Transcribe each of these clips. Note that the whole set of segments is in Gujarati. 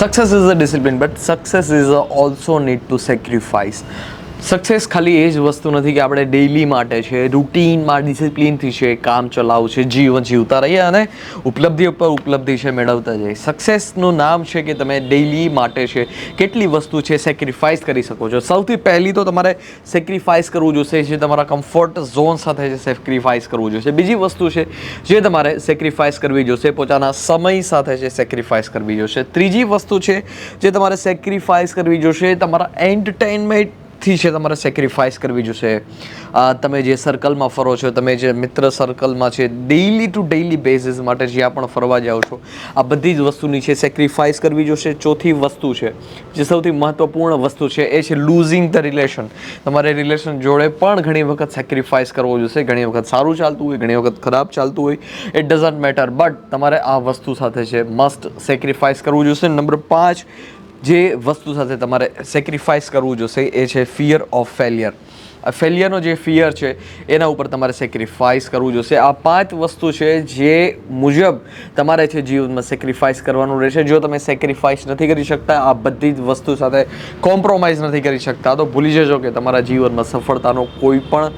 success is a discipline but success is also need to sacrifice. Success ખાલી એ જ વસ્તુ નથી કે આપણે ડેઇલી માટે છે રૂટીનમાં ડિસિપ્લિનથી છે, કામ ચલાવ છે, જીવન જીવતા રહીએ અને ઉપલબ્ધિ ઉપર ઉપલબ્ધિ છે મેળવતા જઈએ. સક્સેસનું નામ છે કે તમે ડેઇલી માટે છે, કેટલી વસ્તુ છે સેક્રિફાઈસ કરી શકો છો. સૌથી પહેલી તો તમારે સેક્રિફાઈસ કરવું જોશે, જે તમારા કમ્ફર્ટ ઝોન સાથે છે સેક્રિફાઈસ કરવું જોશે. બીજી વસ્તુ છે, જે તમારે સેક્રિફાઈસ કરવી જોશે, પોતાના સમય સાથે છે સેક્રિફાઈસ કરવી જોશે. ત્રીજી વસ્તુ છે, જે તમારે સેક્રિફાઈસ કરવી જોશે, તમારા એન્ટરટેનમેન્ટ થી છે તમારે સેક્રિફાઈસ કરવી જોશે. તમે જે સર્કલમાં ફરો છો, તમે જે મિત્ર સર્કલમાં છે ડેઈલી ટુ ડેઈલી બેઝિસ માટે જ્યાં પણ ફરવા જાઓ છો, આ બધી જ વસ્તુની છે સેક્રિફાઈસ કરવી જોશે. ચોથી વસ્તુ છે, જે સૌથી મહત્વપૂર્ણ વસ્તુ છે, એ છે લૂઝિંગ ધ રિલેશન તમારે રિલેશન જોડે પણ ઘણી વખત સેક્રિફાઈસ કરવો જોશે. ઘણી વખત સારું ચાલતું હોય, ઘણી વખત ખરાબ ચાલતું હોય. ઇટ ડઝન્ટ મેટર બટ તમારે આ વસ્તુ સાથે છે મસ્ટ સેક્રિફાઈસ કરવું જોશે. નંબર પાંચ જે વસ્તુ સાથે તમારે સેક્રિફાઈસ કરવું જોશે, એ છે ફિયર ઓફ ફેલિયર આ ફેલિયરનો જે ફિયર છે, એના ઉપર તમારે સેક્રિફાઈસ કરવું જોશે. આ પાંચ વસ્તુ છે જે મુજબ તમારે છે જીવનમાં સેક્રિફાઈસ કરવાનું રહેશે. જો તમે સેક્રિફાઈસ નથી કરી શકતા, આ બધી જ વસ્તુ સાથે કોમ્પ્રોમાઇઝ નથી કરી શકતા, તો ભૂલી જજો કે તમારા જીવનમાં સફળતાનો કોઈ પણ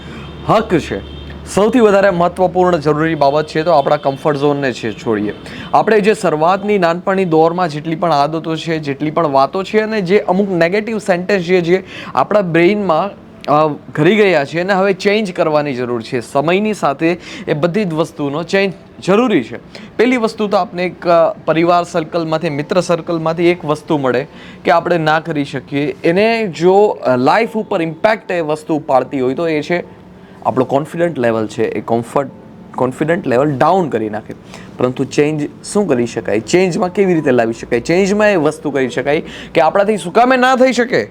હક છે. સૌથી વધારે મહત્વપૂર્ણ જરૂરી બાબત છે તો આપણા કમ્ફર્ટ ઝોનને છે છોડીએ. આપણે જે શરૂઆતની નાનપણની દોરમાં જેટલી પણ આદતો છે, જેટલી પણ વાતો છે અને જે અમુક નેગેટિવ સેન્ટેન્સ છે જે આપણા બ્રેઇનમાં ઘરી ગયા છે અને હવે ચેન્જ કરવાની જરૂર છે. સમયની સાથે એ બધી જ વસ્તુનો ચેન્જ જરૂરી છે. પહેલી વસ્તુ તો આપણે એક પરિવાર સર્કલમાંથી મિત્ર સર્કલમાંથી એક વસ્તુ મળે કે આપણે ના કરી શકીએ. એને જો લાઈફ ઉપર ઇમ્પેક્ટ એ વસ્તુ પાડતી હોય તો એ છે આપણો કોન્ફિડન્ટ લેવલ છે એ કમ્ફર્ટ કોન્ફિડન્ટ લેવલ ડાઉન કરી નાખે. પરંતુ ચેન્જ શું કરી શકાય? ચેન્જમાં કેવી રીતે લાવી શકાય? ચેન્જમાં એ વસ્તુ કરી શકાય કે આપણાથી સુકામે ના થઈ શકે.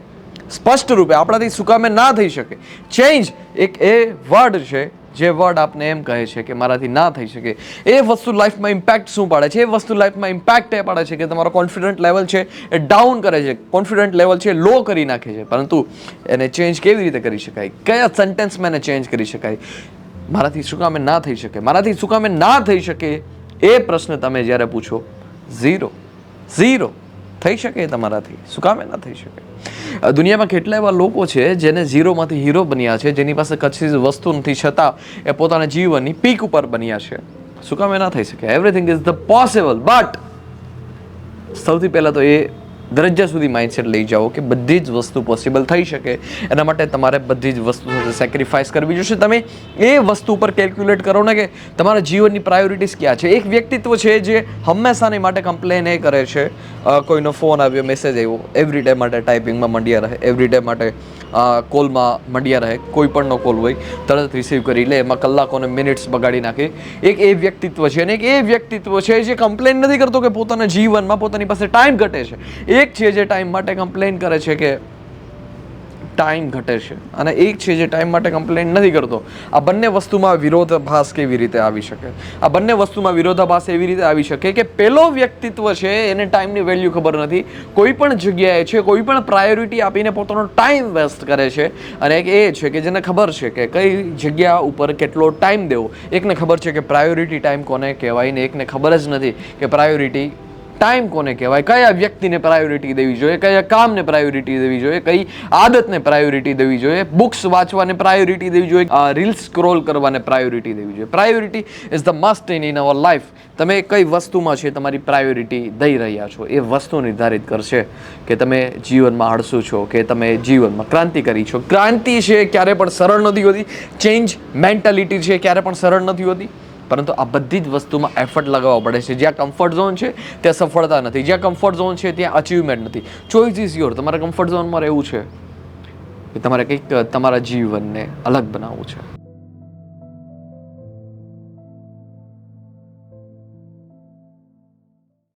સ્પષ્ટ રૂપે આપણાથી સુકામે ના થઈ શકે. ચેન્જ એક એ વર્ડ છે જે વર્ડ આપને એમ કહે છે કે મારાથી ના થઈ શકે. એ વસ્તુ લાઈફમાં ઇમ્પેક્ટ શું પાડે છે? એ વસ્તુ લાઈફમાં ઇમ્પેક્ટ એ પાડે છે કે તમારો કોન્ફિડન્ટ લેવલ છે એ ડાઉન કરે છે. કોન્ફિડન્ટ લેવલ છે લો કરી નાખે છે. પરંતુ એને ચેન્જ કેવી રીતે કરી શકાય? કયા સેન્ટેન્સમાં એને ચેન્જ કરી શકાય? મારાથી શું કામે ના થઈ શકે? મારાથી શું કામે ના થઈ શકે? એ પ્રશ્ન તમે જ્યારે પૂછો ઝીરો ઝીરો થઈ શકે તમારાથી? શું કામે ના થઈ શકે? દુનિયામાં કેટલા એવા લોકો છે જેને ઝીરોમાંથી હીરો બન્યા છે, જેની પાસે કચ્છી વસ્તુ નથી, છતાં એ પોતાના જીવનની પીક ઉપર બન્યા છે. શું કામે ના થઈ શકે? Everything is the possible but સૌથી પહેલાં તો એ દરજ્જા સુધી માઇન્ડસેટ લઈ જાઓ કે બધી જ વસ્તુ પોસિબલ થઈ શકે. એના માટે તમારે બધી જ વસ્તુ સાથે સેક્રિફાઈસ કરવી જોશે. તમે એ વસ્તુ પર કેલ્ક્યુલેટ કરો ને કે તમારા જીવનની પ્રાયોરિટીઝ ક્યાં છે? એક વ્યક્તિત્વ છે જે હંમેશાની માટે કમ્પ્લેન એ કરે છે. કોઈનો ફોન આવ્યો મેસેજ આવ્યો એવરી ડે માટે ટાઈપિંગમાં મંડ્યા રહે એવરી ડે માટે કોલમાં મંડ્યા રહે, કોઈ પણનો કોલ હોય, તરત રિસીવ કરી લે, એમાં કલાકોને મિનિટ્સ બગાડી નાખે. એક એ વ્યક્તિત્વ છે અને એક એ વ્યક્તિત્વ છે જે કમ્પ્લેન નથી કરતો કે પોતાના જીવનમાં પોતાની પાસે ટાઈમ ઘટે છે. એક છે જે ટાઈમ માટે કમ્પ્લેન કરે છે કે ટાઈમ ઘટે છે. અને એક છે જે ટાઈમ માટે કમ્પ્લેન નથી કરતો. આ બંને વસ્તુમાં વિરોધાભાસ કેવી રીતે આવી શકે? આ બંને વસ્તુમાં વિરોધાભાસ એવી રીતે આવી શકે કે પેલો વ્યક્તિત્વ છે એને ટાઈમની વેલ્યુ ખબર નથી. કોઈ પણ જગ્યાએ છે, કોઈ પણ પ્રાયોરિટી આપીને પોતાનો ટાઈમ વેસ્ટ કરે છે. અને એક એ છે કે જેને ખબર છે કે કઈ જગ્યા ઉપર કેટલો ટાઈમ દેવો. એકને ખબર છે કે પ્રાયોરિટી ટાઈમ કોને કહેવાય ને એકને ખબર જ નથી કે પ્રાયોરિટી ટાઈમ કોને કહેવાય? કયા વ્યક્તિને પ્રાયોરિટી દેવી જોઈએ? કયા કામને પ્રાયોરિટી દેવી જોઈએ? કઈ આદતને પ્રાયોરિટી દેવી જોઈએ? બુક્સ વાંચવાને પ્રાયોરિટી દેવી જોઈએ? રીલ્સ સ્ક્રોલ કરવાને પ્રાયોરિટી દેવી જોઈએ? Priority is the must in in our life તમે કઈ વસ્તુમાં છે તમારી પ્રાયોરિટી દઈ રહ્યા છો? એ વસ્તુ નિર્ધારિત કરશે કે તમે જીવનમાં હળસું છો, કે તમે જીવનમાં ક્રાંતિ કરી છો. ક્રાંતિ છે ક્યારે પણ સરળ નથી હોતી. ચેન્જ મેન્ટાલિટી છે ક્યારે પણ સરળ નથી હોતી. પરંતુ આ બધી જ વસ્તુમાં એફર્ટ લગાવવા પડે છે. જ્યાં કમ્ફર્ટ ઝોન છે, ત્યાં સફળતા નથી. જ્યાં કમ્ફર્ટ ઝોન છે, ત્યાં અચીવમેન્ટ નથી. ચોઇસ ઇઝ યોર તમારે કમ્ફર્ટ ઝોનમાં રહેવું છે? કે તમારે કંઈક તમારા જીવનને અલગ બનાવવું છે?